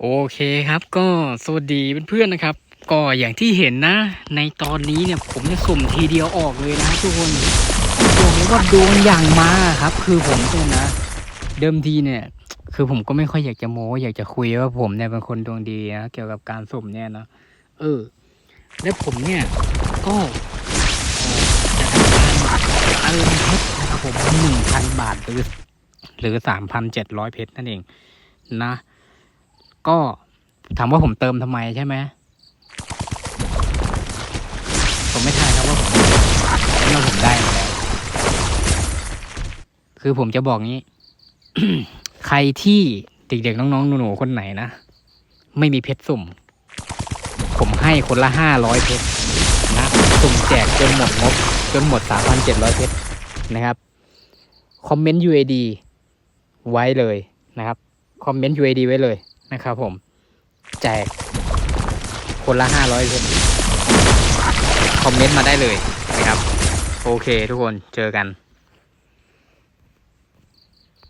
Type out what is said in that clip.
โอเคครับก็สวัสดีเพื่อนๆนะครับ ก็อย่างที่เห็นนะ ในตอนนี้เนี่ยผมจะสุ่มทีเดียวออกเลยนะทุกคนบอกเลยว่าดวงอย่างมาครับ คือผมเนี่ยนะ เดิมทีเนี่ย คือผมก็ไม่ค่อยอยากจะโม้อยากจะคุยว่าผมเนี่ยเป็นคนดวงดีนะเกี่ยวกับการสุ่มเนี่ยนะเออ แล้วผมเนี่ยก็เอ่อจะทำการเติมเพชรนะครับผมหนึ่งพันบาทหรือหรือสามพันเจ็ดร้อยเพชรนั่นเองนะ ก็ถามว่าผมเติมทำไมใช่ไหมผมไม่ทายครับว่าผมเมื่อผมได้มาแล้วคือผมจะบอกงี้ ใครที่เด็กๆน้องๆหนูๆคนไหนนะ ไม่มีเพชรสุ่ม ผมให้คนละห้าร้อยเพชรนะสุ่มแจกจนหมดงบ จนหมดสามพันเจ็ดร้อยเพชรนะครับคอมเมนต์ UAD ไว้เลยนะครับคอมเมนต์ UAD ไว้เลย นะครับผม แจกคนละห้าร้อยเพชรคอมเมนต์มาได้เลยนะครับ โอเคทุกคนเจอกัน